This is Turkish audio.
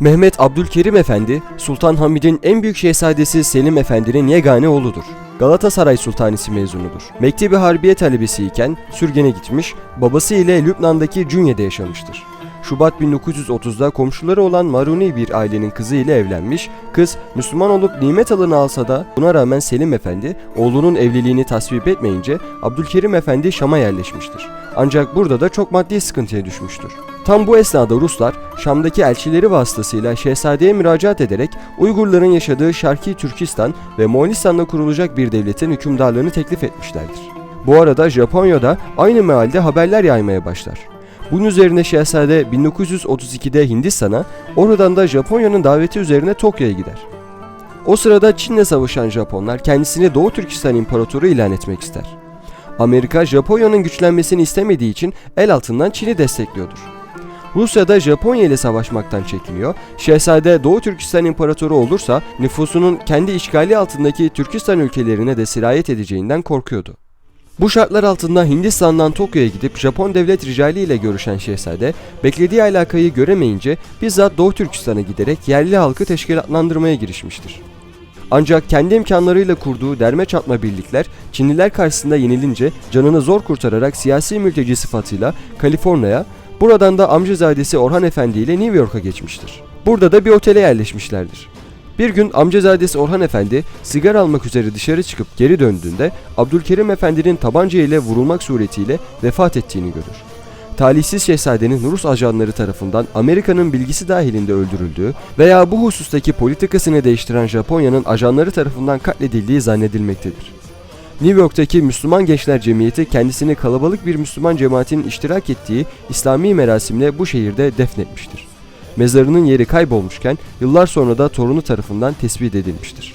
Mehmet Abdülkerim Efendi, Sultan Hamid'in en büyük şehzadesi Selim Efendi'nin yegane oğludur. Galatasaray Sultanisi mezunudur. Mektebi Harbiye talebesi iken sürgene gitmiş, babası ile Lübnan'daki Cünye'de yaşamıştır. Şubat 1930'da komşuları olan Maruni bir ailenin kızı ile evlenmiş, kız Müslüman olup nimet alını alsa da buna rağmen Selim Efendi oğlunun evliliğini tasvip etmeyince Abdülkerim Efendi Şam'a yerleşmiştir. Ancak burada da çok maddi sıkıntıya düşmüştür. Tam bu esnada Ruslar Şam'daki elçileri vasıtasıyla şehzadeye müracaat ederek Uygurların yaşadığı Şarki Türkistan ve Moğolistan'da kurulacak bir devletin hükümdarlığını teklif etmişlerdir. Bu arada Japonya'da aynı mealde haberler yaymaya başlar. Bunun üzerine şehzade 1932'de Hindistan'a, oradan da Japonya'nın daveti üzerine Tokyo'ya gider. O sırada Çin'le savaşan Japonlar kendisini Doğu Türkistan İmparatoru ilan etmek ister. Amerika Japonya'nın güçlenmesini istemediği için el altından Çin'i destekliyordur. Rusya da Japonya ile savaşmaktan çekiniyor. Şehzade Doğu Türkistan İmparatoru olursa nüfusunun kendi işgali altındaki Türkistan ülkelerine de sirayet edeceğinden korkuyordu. Bu şartlar altında Hindistan'dan Tokyo'ya gidip Japon devlet ricali ile görüşen şehzade, beklediği alakayı göremeyince bizzat Doğu Türkistan'a giderek yerli halkı teşkilatlandırmaya girişmiştir. Ancak kendi imkanlarıyla kurduğu derme çatma birlikler Çinliler karşısında yenilince canını zor kurtararak siyasi mülteci sıfatıyla Kaliforniya, buradan da amcazadesi Orhan Efendi ile New York'a geçmiştir. Burada da bir otele yerleşmişlerdir. Bir gün amcazadesi Orhan Efendi sigara almak üzere dışarı çıkıp geri döndüğünde Abdülkerim Efendi'nin tabanca ile vurulmak suretiyle vefat ettiğini görür. Talihsiz şehzadenin Rus ajanları tarafından Amerika'nın bilgisi dahilinde öldürüldüğü veya bu husustaki politikasını değiştiren Japonya'nın ajanları tarafından katledildiği zannedilmektedir. New York'taki Müslüman Gençler Cemiyeti kendisini kalabalık bir Müslüman cemaatin iştirak ettiği İslami merasimle bu şehirde defnetmiştir. Mezarının yeri kaybolmuşken yıllar sonra da torunu tarafından tespit edilmiştir.